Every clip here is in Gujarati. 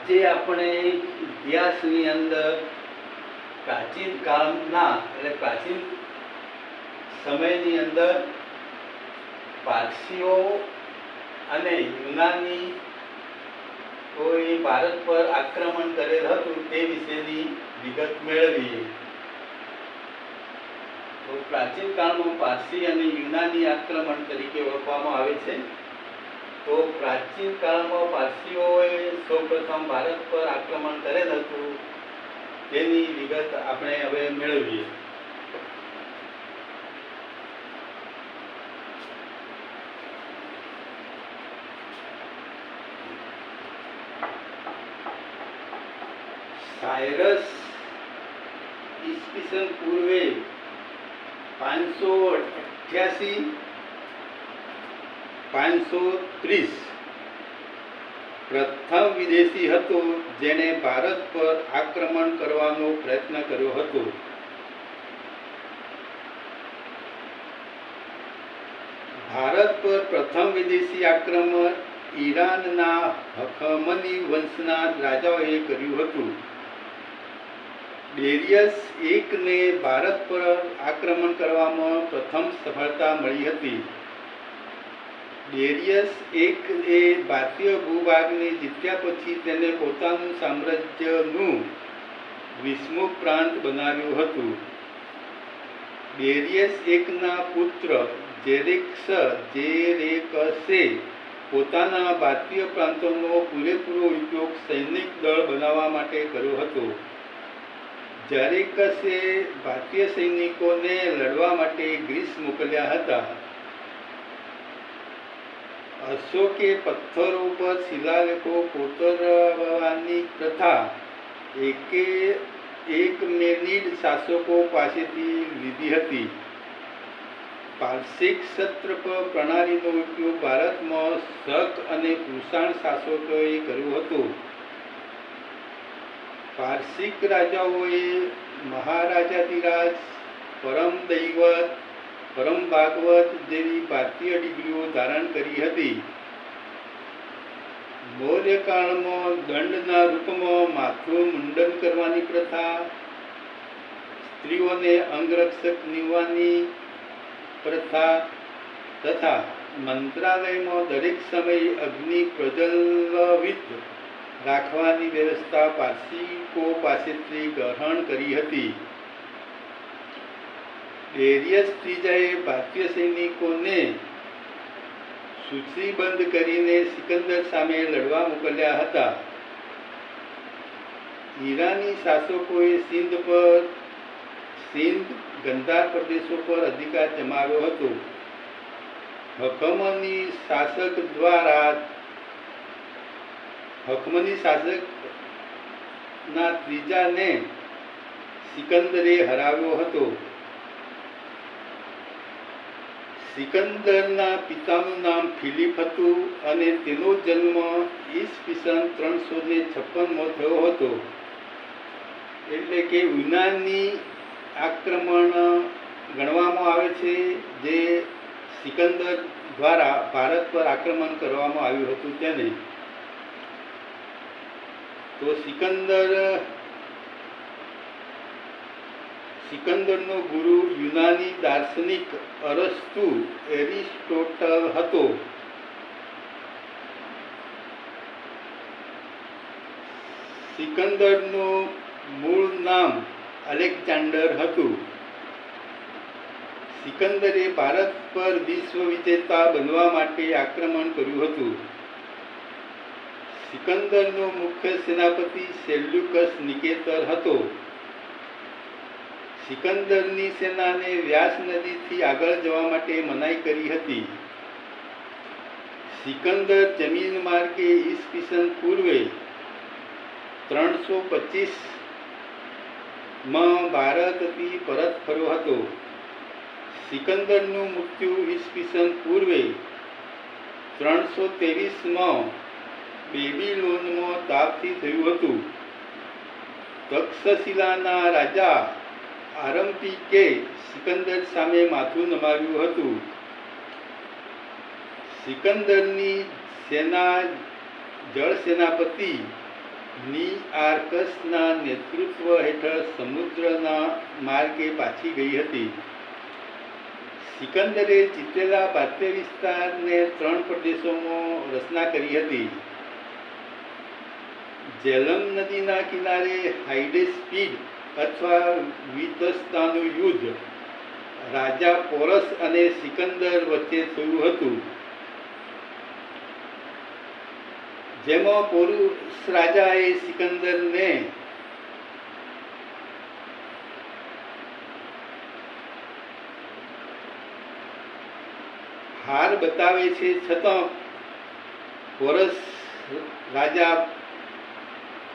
આજે આપણે ઇતિહાસની અંદર પ્રાચીન કાળના, એટલે પ્રાચીન સમયની અંદર પારસીઓ અને યુનાની કોઈ ભારત પર આક્રમણ કરેલ હતું તે વિશેની વિગત મેળવીએ. તો પ્રાચીન કાળમાં પારસી અને યુનાની આક્રમણ તરીકે ઓળખવામાં આવે છે. તો પ્રાચીન કાળમાં પારસીઓએ સૌપ્રથમ ભારત પર આક્રમણ કરેલ હતું. તેની વિગત આપણે હવે મેળવીએ. સાયરસ ઈસવીસન પૂર્વે પાંચસો અઠ્યાસી પાંચસો ત્રીસ. પ્રથમ વિદેશી હતો જેણે ભારત પર આક્રમણ કરવાનો પ્રયત્ન કર્યો હતો. ભારત પર પ્રથમ વિદેશી આક્રમણ ઈરાનના હખમની વંશના રાજાઓએ કર્યું હતું. ડેરિયસ એકને ભારત પર આક્રમણ કરવામાં પ્રથમ સફળતા મળી હતી. ડેરિયસ એક એ ભારતીય ભૂભાગને જીત્યા પછી તેને પોતાનું સામ્રાજ્યનું વિસ્મુખ પ્રાંત બનાવ્યું હતું. ડેરિયસ એકના પુત્ર જેરેક્સ જેરેકસે પોતાના ભારતીય પ્રાંતોનો પૂરેપૂરો ઉપયોગ સૈનિક દળ બનાવવા માટે કર્યો હતો. જેરેકસે ભારતીય સૈનિકોને લડવા માટે ગ્રીસ મોકલ્યા હતા. અશોકે પથ્થરો પર શિલાલેખો કોતરવાની પ્રથા? એકે એક મેનિડ શાસકો પાસેથી લીધી હતી. પારસિક સત્રપ પ્રણાલીનો ઉપયોગ ભારતમાં શક અને કુષાણ શાસકોએ કર્યો હતો. પારસિક રાજાઓએ મહારાજાધિરાજ, પરમ દૈવત ભાગવત જેવી ભારતીય ડિગ્રીઓ ધારણ કરી હતી. મૌર્યકાળમાં દંડના રૂપમાં માથું મુંડન કરવાની પ્રથા, સ્ત્રીઓને અંગરક્ષક નીવવાની પ્રથા તથા મંત્રાલયમાં દરેક સમયે અગ્નિ પ્રજ્વલિત રાખવાની વ્યવસ્થા પારસીકો પાસેથી ગ્રહણ કરી હતી. ડેરિયસ ત્રીજાએ ભારતીય સૈનિકોને સૂચિબંધ કરીને સિકંદર સામે લડવા મોકલ્યા હતા. ઈરાની શાસકોએ સિંધ પર, સિંધ ગંધાર પ્રદેશો પર અધિકાર જમાવ્યો હતો. હકમની શાસક દ્વારા હકમની શાસકના ત્રીજાને સિકંદરે હરાવ્યો હતો. સિકંદરના પિતાનું નામ ફિલિપ હતું અને તેનો જન્મ ઈસવીસન ત્રણસો ને છપ્પનમાં થયો હતો. એટલે કે યુનાની આક્રમણ ગણવામાં આવે છે જે સિકંદર દ્વારા ભારત પર આક્રમણ કરવામાં આવ્યું હતું તેને તો સિકંદર સિકંદરનો ગુરુ યુનાની દાર્શનિક અરસ્તુ એરિસ્ટોટલ હતો. સિકંદરનું મૂળ નામ અલેક્ઝાન્ડર હતું. સિકંદરે ભારત પર વિશ્વ વિજેતા બનવા માટે આક્રમણ કર્યું હતું. સિકંદરનો મુખ્ય સેનાપતિ સેલ્યુકસ નિકેતર હતો. સિકંદરની સેનાને વ્યાસ નદીથી આગળ જવા માટે મનાઈ કરી હતી. સિકંદર જમીન માર્ગે ઈસવીસન પૂર્વે ત્રણસો પચીસમાં ભારતથી પરત ફર્યો હતો. સિકંદરનું મૃત્યુ ઈસવીસન પૂર્વે ત્રણસો ત્રેવીસમાં બેબીલોનમાં તાપથી થયું હતું. તક્ષશિલાના રાજા આરંભિકે સિકંદર સામે માથું નમાવ્યું હતું. સિકંદરની સેના, જળ સેનાપતિ ની આર્કસના નેતૃત્વ હેઠળ સમુદ્રના માર્ગે પાછી ગઈ હતી. સિકંદરે જીતેલા ભારતીય વિસ્તારને ત્રણ પ્રદેશોમાં રચના કરી હતી. જેલમ નદીના કિનારે હાઈડે સ્પીડ અથવા વિતસ્તાનું યુદ્ધ રાજા પોરસ અને સિકંદર વચ્ચે થયું હતું. જેમાં પોરુષ રાજાએ સિકંદરને હાર બતાવે છે, છતાં પોરસ રાજા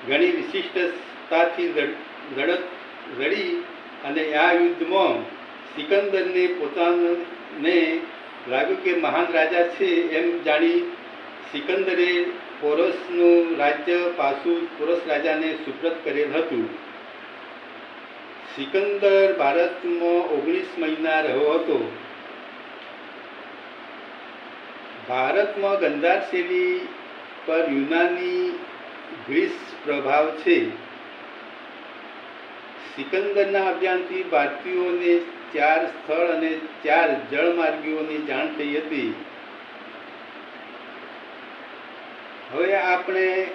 ઘણી વિશિષ્ટતાથી લડત લડી અને આ યુદ્ધમાં સિકંદરને પોતાને લાગ્યું કે મહાન રાજા છે એમ જાણી સિકંદરે પોરસનું રાજ્ય પાછું પોરસ રાજાને સુપ્રત કરેલ હતું. સિકંદર ભારતમાં ઓગણીસ મહિના રહ્યો હતો. ભારતમાં ગંધાર શૈલી પર યુનાની ગ્રીસ પ્રભાવ છે. સિકંદરના અભિયાનથી ભારતીયોને ચાર સ્થળ અને ચાર જળમાર્ગીઓની જાણ થઈ હતી. હવે આપણે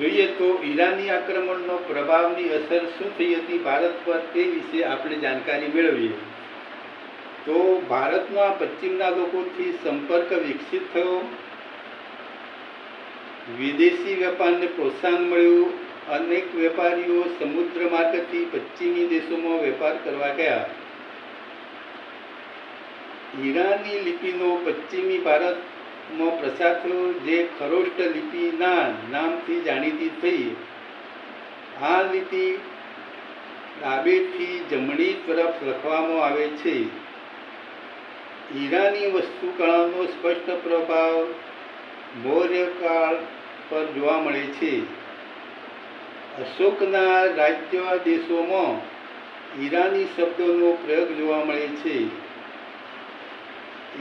જોઈએ તો ઈરાની આક્રમણનો પ્રભાવની અસર શું થઈ હતી ભારત પર તે વિશે આપણે જાણકારી મેળવીએ. તો ભારતમાં પશ્ચિમના લોકોથી સંપર્ક વિકસિત થયો. વિદેશી વેપારને પ્રોત્સાહન મળ્યું. અનેક વેપારીઓ સમુદ્ર માર્ગથી પશ્ચિમી દેશોમાં વેપાર કરવા ગયા. ઈરાની લિપિનો પશ્ચિમી ભારતમાં પ્રસાર થયો, જે ખરોષ્ટ લિપિના નામથી જાણીતી થઈ. આ લિપિ ડાબેથી જમણી તરફ લખવામાં આવે છે. ઈરાની વસ્તુકળાનો સ્પષ્ટ પ્રભાવ મૌર્યકાળ પર જોવા મળે છે. અશોકના રાજ્ય દેશોમાં ઈરાની શબ્દોનો પ્રયોગ જોવા મળે છે.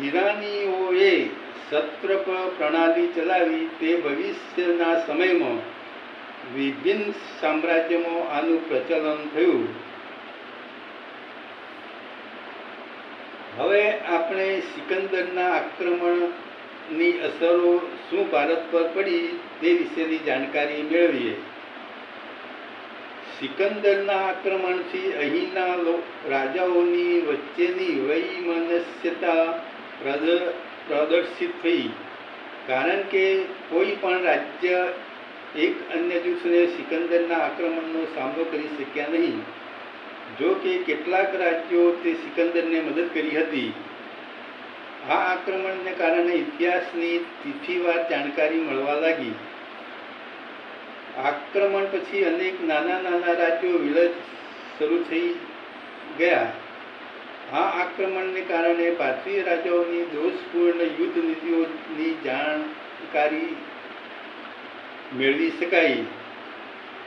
ઈરાનીઓએ સત્રપ પ્રણાલી ચલાવી તે ભવિષ્યના સમયમાં વિભિન્ન સામ્રાજ્યમાં આનું પ્રચલન થયું. હવે આપણે સિકંદરના આક્રમણની અસરો શું ભારત પર પડી તે વિશેની જાણકારી મેળવીએ. સિકંદરના આક્રમણથી અહીંના રાજાઓની વચ્ચેની વૈમનસ્યતા પ્રદ- પ્રદર્શિત થઈ. કારણ કે કોઈ પણ રાજ્ય એક અન્ય જૂથને સિકંદરના આક્રમણનો સામનો કરી શક્યા નહીં. જો કે કેટલાક રાજ્યો તે સિકંદરને મદદ કરી હતી. આ આક્રમણને કારણે ઇતિહાસની તિથિવાર જાણકારી મળવા લાગી. આક્રમણ પછી અનેક નાના નાના રાજ્યો વિલય શરૂ થઈ ગયા. આ આક્રમણને કારણે ભારતીય રાજાઓની દોષપૂર્ણ યુદ્ધ નીતિઓની જાણકારી મેળવી શકાઈ.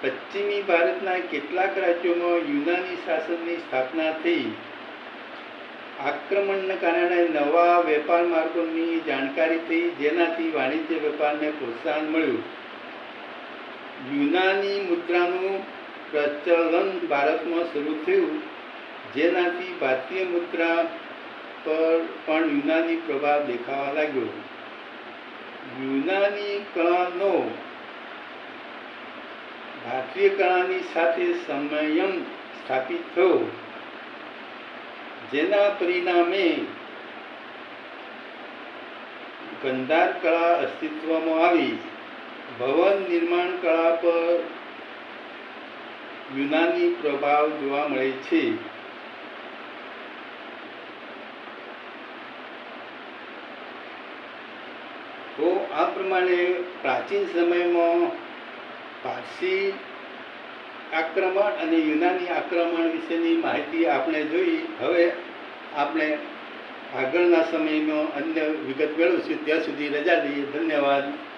પશ્ચિમી ભારતના કેટલાક રાજ્યોમાં યુનાની શાસનની સ્થાપના થઈ. આક્રમણને કારણે નવા વેપાર માર્ગોની જાણકારી થઈ, જેનાથી વાણિજ્ય વેપારને પ્રોત્સાહન મળ્યું. યુનાની મુદ્રાનું પ્રચલન ભારતમાં શરૂ થયું. જેનાથી ભારતીય મુદ્રા પર પણ યુનાની પ્રભાવ દેખાવા લાગ્યો. યુનાની કળાનો ભારતીય કળાની સાથે સમયમ સ્થાપિત થયો. જેના પરિણામે ગંધાર કળા અસ્તિત્વમાં આવી. ભવન નિર્માણ કળા પર યુનાની પ્રભાવ જોવા મળે છે. તો આ પ્રમાણે પ્રાચીન સમયમાં પારસી આક્રમણ અને યુનાની આક્રમણ વિશેની માહિતી આપણે જોઈ. હવે આપણે આગળના સમયમાં અન્ય વિગત મેળવશું. ત્યાં સુધી રજા દઈએ ધન્યવાદ.